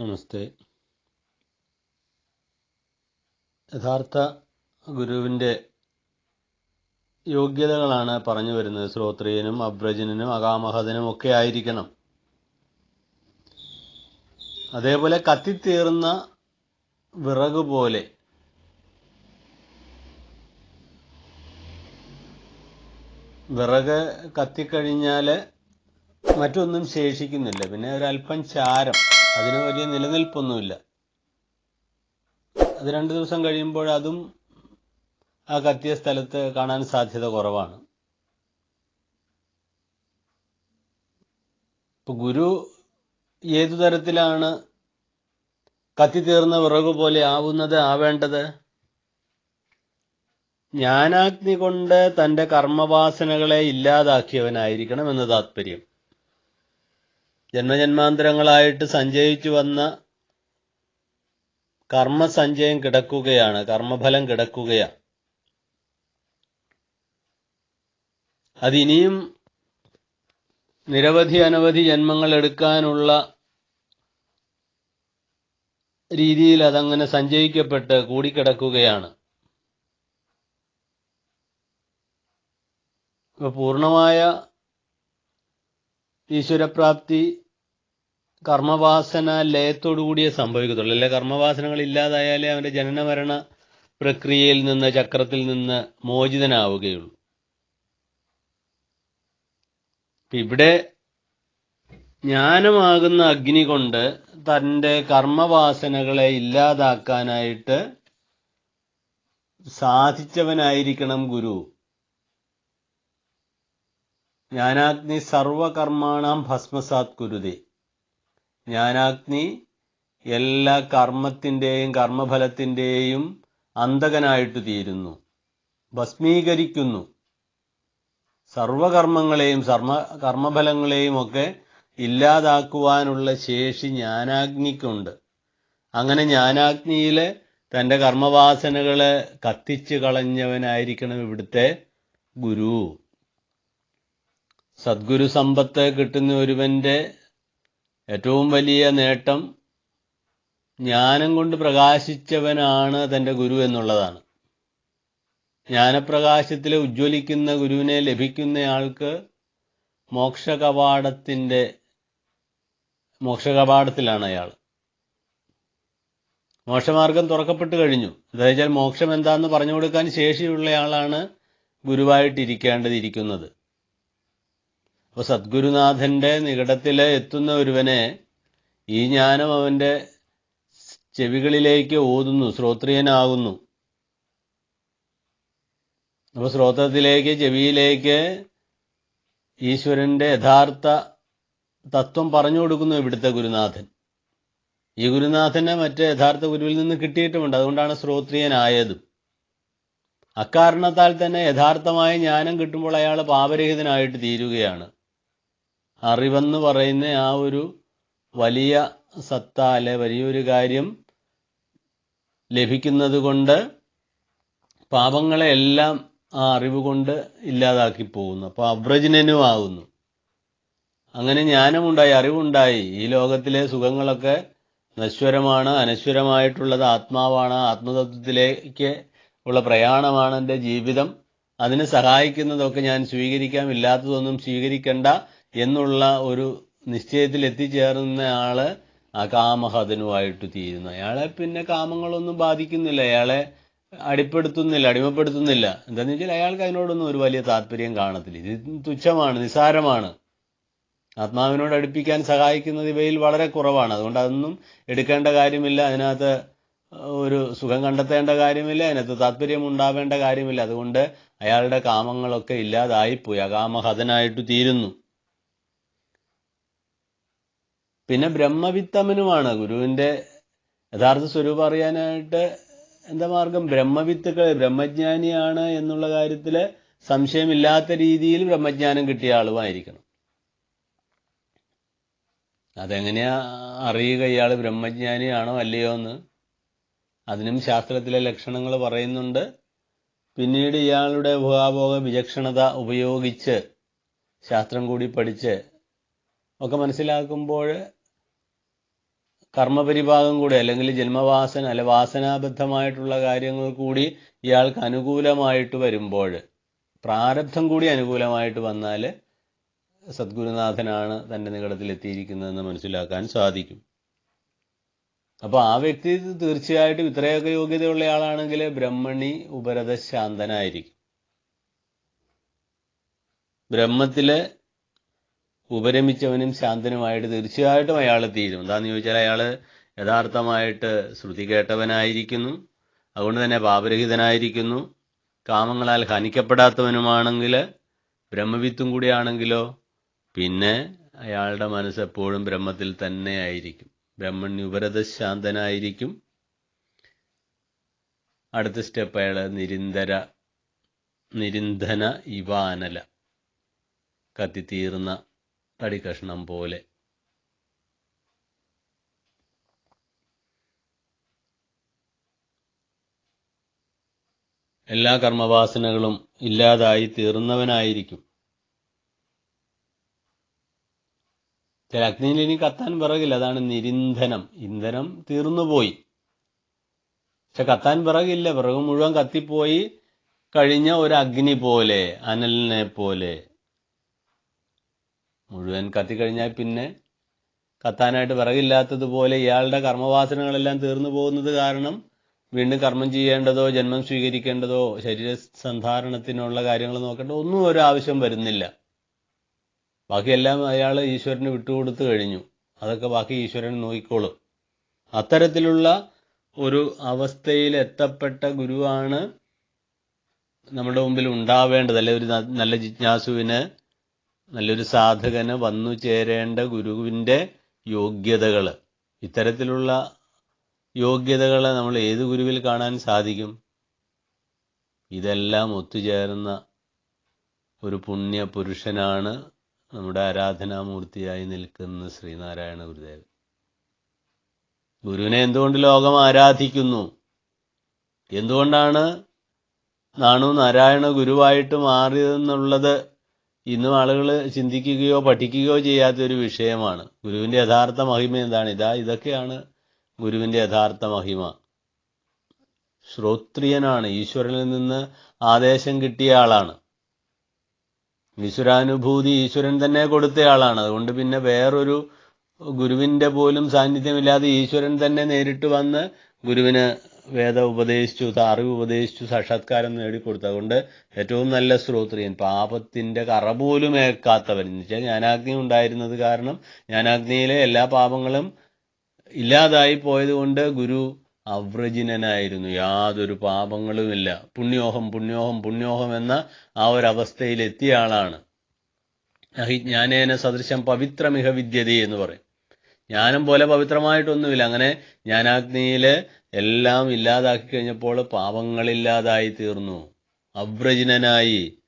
നമസ്തേ. യഥാർത്ഥ ഗുരുവിന്റെ യോഗ്യതകളാണ് പറഞ്ഞു വരുന്നത്. ശ്രോത്രിയനും അബ്രജനും അകാമഹതനും ഒക്കെ ആയിരിക്കണം. അതേപോലെ കത്തിത്തീർന്ന വിറക് പോലെ വിറക് കത്തിക്കഴിഞ്ഞാൽ മറ്റൊന്നും ശേഷിക്കുന്നില്ല. പിന്നെ ഒരല്പം ചാരം. അതിന് വലിയ നിലനിൽപ്പൊന്നുമില്ല. അത് രണ്ട് ദിവസം കഴിയുമ്പോൾ അതും ആ കത്തിയ സ്ഥലത്ത് കാണാൻ സാധ്യത കുറവാണ്. ഇപ്പൊ ഗുരു ഏതു തരത്തിലാണ് കത്തി തീർന്ന വിറക് പോലെ ആവുന്നത് ആവേണ്ടത്? ജ്ഞാനാഗ്നി കൊണ്ട് തന്റെ കർമ്മവാസനകളെ ഇല്ലാതാക്കിയവനായിരിക്കണം എന്ന് താത്പര്യം. ജന്മജന്മാന്തരങ്ങളായിട്ട് സഞ്ചയിച്ചു വന്ന കർമ്മസഞ്ചയം കിടക്കുകയാണ്. കർമ്മഫലം കിടക്കുകയാണ്. അതിനിയും നിരവധി അനവധി ജന്മങ്ങൾ എടുക്കാനുള്ള രീതിയിൽ അതങ്ങനെ സഞ്ചയിക്കപ്പെട്ട് കൂടിക്കിടക്കുകയാണ്. പൂർണമായ ഈശ്വരപ്രാപ്തി കർമ്മവാസന ലയത്തോടുകൂടിയേ സംഭവിക്കത്തുള്ളൂ. അല്ലെ കർമ്മവാസനകൾ ഇല്ലാതായാലേ അവന്റെ ജനനമരണ പ്രക്രിയയിൽ നിന്ന് ചക്രത്തിൽ നിന്ന് മോചിതനാവുകയുള്ളൂ. ഇവിടെ ജ്ഞാനമാകുന്ന അഗ്നി കൊണ്ട് തന്റെ കർമ്മവാസനകളെ ഇല്ലാതാക്കാനായിട്ട് സാധിച്ചവനായിരിക്കണം ഗുരു. ജ്ഞാനാഗ്നി സർവകർമാണാം ഭസ്മസാത് കുരുതി. ജ്ഞാനാഗ്നി എല്ലാ കർമ്മത്തിന്റെയും കർമ്മഫലത്തിന്റെയും അന്തകനായിട്ട് തീരുന്നു. ഭസ്മീകരിക്കുന്നു. സർവകർമ്മങ്ങളെയും സർമ്മ കർമ്മഫലങ്ങളെയും ഒക്കെ ഇല്ലാതാക്കുവാനുള്ള ശേഷി ജ്ഞാനാഗ്നിക്കുണ്ട്. അങ്ങനെ ജ്ഞാനാഗ്നിയിൽ തന്റെ കർമ്മവാസനകളെ കത്തിച്ചു കളഞ്ഞവനായിരിക്കണം ഇവിടുത്തെ ഗുരു. സദ്ഗുരു സമ്പത്ത് കിട്ടുന്ന ഒരുവന്റെ ഏറ്റവും വലിയ നേട്ടം ജ്ഞാനം കൊണ്ട് പ്രകാശിച്ചവനാണ് തന്റെ ഗുരു എന്നുള്ളതാണ്. ജ്ഞാനപ്രകാശത്തിൽ ഉജ്ജ്വലിക്കുന്ന ഗുരുവിനെ ലഭിക്കുന്നയാൾക്ക് മോക്ഷകവാടത്തിന്റെ മോക്ഷകവാടത്തിലാണ് അയാൾ. മോക്ഷമാർഗം തുറക്കപ്പെട്ട് കഴിഞ്ഞു. അതായത് മോക്ഷം എന്താണെന്ന് പറഞ്ഞു കൊടുക്കാൻ ശേഷിയുള്ളയാളാണ് ഗുരുവായിട്ടിരിക്കേണ്ടതിരിക്കുന്നത്. അപ്പോൾ സദ്ഗുരുനാഥന്റെ നികടത്തിൽ എത്തുന്ന ഒരുവനെ ഈ ജ്ഞാനം അവന്റെ ചെവികളിലേക്ക് ഓതുന്നു ശ്രോത്രിയനാകുന്നു. അപ്പോൾ ശ്രോത്രത്തിലേക്ക് ചെവിയിലേക്ക് ഈശ്വരന്റെ യഥാർത്ഥ തത്വം പറഞ്ഞു കൊടുക്കുന്നു ഇവിടുത്തെ ഗുരുനാഥൻ. ഈ ഗുരുനാഥനെ മറ്റേ യഥാർത്ഥ ഗുരുവിൽ നിന്ന് കിട്ടിയിട്ടുമുണ്ട്. അതുകൊണ്ടാണ് ശ്രോത്രിയനായതും. അക്കാരണത്താൽ തന്നെ യഥാർത്ഥമായ ജ്ഞാനം കിട്ടുമ്പോൾ അയാൾ പാപരഹിതനായിട്ട് തീരുകയാണ്. അറിവെന്ന് പറയുന്ന ആ ഒരു വലിയ സത്ത അല്ലെ വലിയൊരു കാര്യം ലഭിക്കുന്നത് കൊണ്ട് പാപങ്ങളെല്ലാം ആ അറിവ് കൊണ്ട് ഇല്ലാതാക്കി പോകുന്നു. അപ്പോൾ അവ്രജനനും ആകുന്നു അങ്ങനെ ജ്ഞാനമുണ്ടായി അറിവുണ്ടായി. ഈ ലോകത്തിലെ സുഖങ്ങളൊക്കെ നശ്വരമാണ് അനശ്വരമായിട്ടുള്ളത് ആത്മാവാണ് ആത്മതത്വത്തിലേക്ക് ഉള്ള പ്രയാണമാണ് എന്റെ ജീവിതം. അതിനെ സഹായിക്കുന്നതൊക്കെ ഞാൻ സ്വീകരിക്കാം. ഇല്ലാത്തതൊന്നും സ്വീകരിക്കണ്ട. എന്നുള്ള ഒരു നിശ്ചയത്തിൽ എത്തിച്ചേർന്ന ആൾ അകാമഹതനുമായിട്ട് തീരുന്നു. അയാളെ പിന്നെ കാമങ്ങളൊന്നും ബാധിക്കുന്നില്ല. അയാളെ അടിപ്പെടുത്തുന്നില്ല അടിമപ്പെടുത്തുന്നില്ല. എന്താണെന്ന് വെച്ചാൽ അയാൾക്ക് അതിനോടൊന്നും ഒരു വലിയ താല്പര്യം കാണത്തില്ല. ഇത് തുച്ഛമാണ് നിസാരമാണ് ആത്മാവിനോട് അടുപ്പിക്കാൻ സഹായിക്കുന്നത് ഇവയിൽ വളരെ കുറവാണ്. അതുകൊണ്ട് അതൊന്നും എടുക്കേണ്ട കാര്യമില്ല. അതിനകത്ത് ഒരു സുഖം കണ്ടെത്തേണ്ട കാര്യമില്ല. അതിനകത്ത് താല്പര്യം ഉണ്ടാവേണ്ട കാര്യമില്ല. അതുകൊണ്ട് അയാളുടെ കാമങ്ങളൊക്കെ ഇല്ലാതായിപ്പോയി. അകാമഹതനായിട്ട് തീരുന്നു. പിന്നെ ബ്രഹ്മവിത്തമനുമാണ്. ഗുരുവിന്റെ യഥാർത്ഥ സ്വരൂപം അറിയാനായിട്ട് എന്താ മാർഗം? ബ്രഹ്മവിത്തുക്കൾ ബ്രഹ്മജ്ഞാനിയാണ് എന്നുള്ള കാര്യത്തിൽ സംശയമില്ലാത്ത രീതിയിൽ ബ്രഹ്മജ്ഞാനം കിട്ടിയ ആളുമായിരിക്കണം. അതെങ്ങനെയാ അറിയുക ഇയാൾ ബ്രഹ്മജ്ഞാനിയാണോ അല്ലയോ എന്ന്? അതിനും ശാസ്ത്രത്തിലെ ലക്ഷണങ്ങൾ പറയുന്നുണ്ട്. പിന്നീട് ഇയാളുടെ ഭോഗാഭോഗ വിചക്ഷണത ഉപയോഗിച്ച് ശാസ്ത്രം കൂടി പഠിച്ച് ഒക്കെ മനസ്സിലാക്കുമ്പോൾ കർമ്മപരിഭാഗം കൂടി അല്ലെങ്കിൽ ജന്മവാസന അല്ലെ വാസനാബദ്ധമായിട്ടുള്ള കാര്യങ്ങൾ കൂടി ഇയാൾക്ക് അനുകൂലമായിട്ട് വരുമ്പോൾ പ്രാരബ്ധം കൂടി അനുകൂലമായിട്ട് വന്നാൽ സദ്ഗുരുനാഥനാണ് തന്റെ നികടത്തിൽ എത്തിയിരിക്കുന്നതെന്ന് മനസ്സിലാക്കാൻ സാധിക്കും. അപ്പോൾ ആ വ്യക്തി തീർച്ചയായിട്ടും ഇത്രയൊക്കെ യോഗ്യതയുള്ള ആളാണെങ്കിൽ ബ്രഹ്മണി ഉപരത ശാന്തനായിരിക്കും ബ്രഹ്മത്തിൽ ഉപരമിച്ചവനും ശാന്തനുമായിട്ട് തീർച്ചയായിട്ടും അയാൾ തീരും. എന്താന്ന് ചോദിച്ചാൽ അയാൾ യഥാർത്ഥമായിട്ട് ശ്രുതി കേട്ടവനായിരിക്കുന്നു. അതുകൊണ്ട് തന്നെ പാപരഹിതനായിരിക്കുന്നു. കാമങ്ങളാൽ ഹനിക്കപ്പെടാത്തവനുമാണെങ്കിൽ ബ്രഹ്മവിത്തും കൂടിയാണെങ്കിലോ പിന്നെ അയാളുടെ മനസ്സ് എപ്പോഴും ബ്രഹ്മത്തിൽ തന്നെ ആയിരിക്കും. ബ്രഹ്മണ്യുപരത ശാന്തനായിരിക്കും അടുത്ത സ്റ്റെപ്പ് അയാൾ നിരന്തര നിരന്തന ഇവാനല കത്തിത്തീർന്ന തടിക്കഷ്ണം പോലെ. എല്ലാ കർമ്മവാസനകളും ഇല്ലാതായി തീർന്നവനായിരിക്കും. ചില അഗ്നിയിൽ ഇനി കത്താൻ പിറകില്ല. അതാണ് നിരിന്ധനം. ഇന്ധനം തീർന്നുപോയി. പക്ഷെ കത്താൻ പിറകില്ല. പിറകു മുഴുവൻ കത്തിപ്പോയി കഴിഞ്ഞ ഒരു അഗ്നി പോലെ അനലിനെ പോലെ. മുഴുവൻ കത്തിക്കഴിഞ്ഞാൽ പിന്നെ കത്താനായിട്ട് വിറകില്ലാത്തതുപോലെ ഇയാളുടെ കർമ്മവാസനകളെല്ലാം തീർന്നു പോകുന്നത് കാരണം വീണ്ടും കർമ്മം ചെയ്യേണ്ടതോ ജന്മം സ്വീകരിക്കേണ്ടതോ ശരീര സന്ധാരണത്തിനുള്ള കാര്യങ്ങൾ നോക്കേണ്ട ഒന്നും ഒരു ആവശ്യം വരുന്നില്ല. ബാക്കിയെല്ലാം അയാൾ ഈശ്വരന് വിട്ടുകൊടുത്തു കഴിഞ്ഞു. അതൊക്കെ ബാക്കി ഈശ്വരൻ നോക്കിക്കോളും. അത്തരത്തിലുള്ള ഒരു അവസ്ഥയിൽ എത്തപ്പെട്ട ഗുരുവാണ് നമ്മുടെ മുമ്പിൽ ഉണ്ടാവേണ്ടത് അല്ലെ ഒരു നല്ല ജിജ്ഞാസുവിന് നല്ലൊരു സാധകന് വന്നു ചേരേണ്ട ഗുരുവിന്റെ യോഗ്യതകൾ ഇത്തരത്തിലുള്ള യോഗ്യതകളെ നമ്മൾ ഏത് ഗുരുവിൽ കാണാൻ സാധിക്കും? ഇതെല്ലാം ഒത്തുചേർന്ന ഒരു പുണ്യ പുരുഷനാണ് നമ്മുടെ ആരാധനാമൂർത്തിയായി നിൽക്കുന്ന ശ്രീനാരായണ ഗുരുദേവൻ. ഗുരുവിനെ എന്തുകൊണ്ട് ലോകം ആരാധിക്കുന്നു? എന്തുകൊണ്ടാണ് നാണു നാരായണ ഗുരുവായിട്ട് മാറിയതെന്നുള്ളത് ഇന്നും ആളുകൾ ചിന്തിക്കുകയോ പഠിക്കുകയോ ചെയ്യാത്ത ഒരു വിഷയമാണ്. ഗുരുവിന്റെ യഥാർത്ഥ മഹിമ എന്താണ്? ഇതാ ഇതൊക്കെയാണ് ഗുരുവിന്റെ യഥാർത്ഥ മഹിമ. ശ്രോത്രിയനാണ് ഈശ്വരനിൽ നിന്ന് ആദേശം കിട്ടിയ ആളാണ്. ഈശ്വരാനുഭൂതി ഈശ്വരൻ തന്നെ കൊടുത്ത ആളാണ്. അതുകൊണ്ട് പിന്നെ വേറൊരു ഗുരുവിന്റെ പോലും സാന്നിധ്യമില്ലാതെ ഈശ്വരൻ തന്നെ നേരിട്ട് വന്ന് ഗുരുവിന് വേദ ഉപദേശിച്ചു അറിവ് ഉപദേശിച്ചു സാക്ഷാത്കാരം നേടിക്കൊടുത്തു. അതുകൊണ്ട് ഏറ്റവും നല്ല ശ്രോത്രിയൻ പാപത്തിന്റെ കറ പോലും ഏക്കാത്തവൻ എന്ന് വെച്ചാൽ ജ്ഞാനാഗ്നി ഉണ്ടായിരുന്നത് കാരണം ജ്ഞാനാഗ്നിയിലെ എല്ലാ പാപങ്ങളും ഇല്ലാതായി പോയതുകൊണ്ട് ഗുരു അവ്രജിനനായിരുന്നു. യാതൊരു പാപങ്ങളുമില്ല. പുണ്യോഹം പുണ്യോഹം പുണ്യോഹം എന്ന ആ ഒരു എത്തിയ ആളാണ്. അഹിജ്ഞാനേന സദൃശം പവിത്രമിഹ വിദ്യതി എന്ന് പറയും. ജ്ഞാനം പോലെ പവിത്രമായിട്ടൊന്നുമില്ല. അങ്ങനെ ജ്ഞാനാഗ്നിയിൽ എല്ലാം ഇല്ലാതാക്കി കഴിഞ്ഞപ്പോൾ പാപങ്ങളില്ലാതായി തീർന്നു. അവ്രജിനനായി.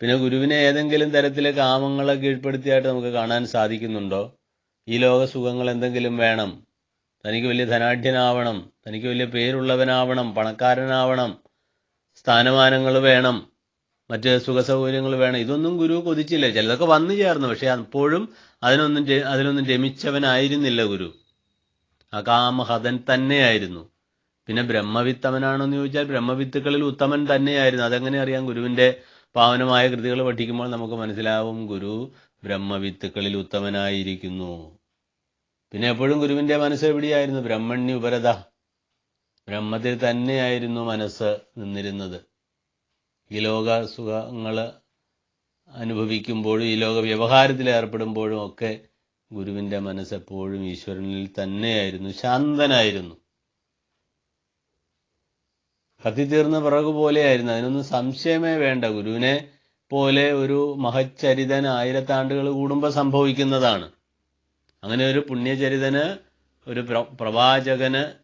പിന്നെ ഗുരുവിനെ ഏതെങ്കിലും തരത്തിൽ കാമങ്ങളെ കീഴ്പ്പെടുത്തിയായിട്ട് നമുക്ക് കാണാൻ സാധിക്കുന്നുണ്ടോ? ഈ ലോക സുഖങ്ങൾ എന്തെങ്കിലും വേണം? തനിക്ക് വലിയ ധനാഢ്യനാവണം. തനിക്ക് വലിയ പേരുള്ളവനാവണം. പണക്കാരനാവണം. സ്ഥാനമാനങ്ങൾ വേണം. മറ്റ് സുഖസൗകര്യങ്ങൾ വേണം. ഇതൊന്നും ഗുരു കൊതിച്ചില്ല. ചിലതൊക്കെ വന്നു ചേർന്നു. പക്ഷെ അപ്പോഴും അതിനൊന്നും അതിനൊന്നും രമിച്ചവനായിരുന്നില്ല ഗുരു. അകാമഹതൻ തന്നെയായിരുന്നു. പിന്നെ ബ്രഹ്മവിത്തമനാണെന്ന് ചോദിച്ചാൽ ബ്രഹ്മവിത്തുക്കളിൽ ഉത്തമൻ തന്നെയായിരുന്നു. അതെങ്ങനെ അറിയാം? ഗുരുവിന്റെ പാവനമായ കൃതികൾ പഠിക്കുമ്പോൾ നമുക്ക് മനസ്സിലാവും ഗുരു ബ്രഹ്മവിത്തുക്കളിൽ ഉത്തമനായിരിക്കുന്നു. പിന്നെ എപ്പോഴും ഗുരുവിന്റെ മനസ്സ് എവിടെയായിരുന്നു? ബ്രഹ്മണ്യ ഉപരത ബ്രഹ്മത്തിൽ തന്നെയായിരുന്നു മനസ്സ് നിന്നിരുന്നത്. ഈ ലോക സുഖങ്ങൾ അനുഭവിക്കുമ്പോഴും ഈ ലോക വ്യവഹാരത്തിൽ ഏർപ്പെടുമ്പോഴും ഒക്കെ ഗുരുവിന്റെ മനസ്സെപ്പോഴും ഈശ്വരനിൽ തന്നെയായിരുന്നു ശാന്തനായിരുന്നു. കത്തിത്തീർന്ന പിറകു പോലെയായിരുന്നു. അതിനൊന്നും സംശയമേ വേണ്ട. ഗുരുവിനെ പോലെ ഒരു മഹച്ചരിതൻ ആയിരത്താണ്ടുകൾ കൂടുമ്പോൾ സംഭവിക്കുന്നതാണ്. അങ്ങനെ ഒരു പുണ്യചരിതന് ഒരു പ്ര- പ്രവാചകന്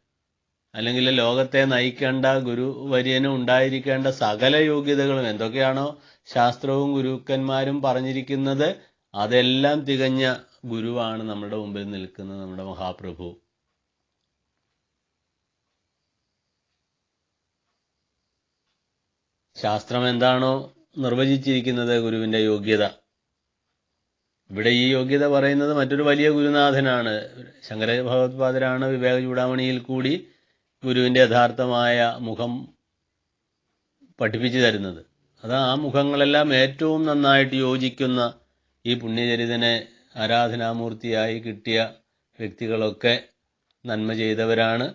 അല്ലെങ്കിൽ ലോകത്തെ നയിക്കേണ്ട ഗുരുവര്യന് ഉണ്ടായിരിക്കേണ്ട സകല യോഗ്യതകളും എന്തൊക്കെയാണോ ശാസ്ത്രവും ഗുരുക്കന്മാരും പറഞ്ഞിരിക്കുന്നത് അതെല്ലാം തികഞ്ഞ ഗുരുവാണ് നമ്മുടെ മുമ്പിൽ നിൽക്കുന്നത് നമ്മുടെ മഹാപ്രഭു. ശാസ്ത്രം എന്താണോ നിർവചിച്ചിരിക്കുന്നത് ഗുരുവിന്റെ യോഗ്യത. ഇവിടെ ഈ യോഗ്യത പറയുന്നത് മറ്റൊരു വലിയ ഗുരുനാഥനാണ്. ശങ്കര ഭഗവത്പാദരാണ് വിവേക ചൂടാമണിയിൽ കൂടി ഗുരുവിന്റെ യഥാർത്ഥമായ മുഖം പഠിപ്പിച്ചു തരുന്നത്. അത് ആ മുഖങ്ങളെല്ലാം ഏറ്റവും നന്നായിട്ട് യോജിക്കുന്ന ഈ പുണ്യചരിതനെ ആരാധനാമൂർത്തിയായി കിട്ടിയ വ്യക്തികളൊക്കെ നന്മ ചെയ്തവരാണ്.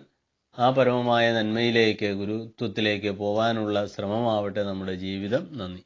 ആ പരമമായ നന്മയിലേക്ക് ഗുരുത്വത്തിലേക്ക് പോകാനുള്ള ശ്രമമാവട്ടെ നമ്മുടെ ജീവിതം. നന്ദി.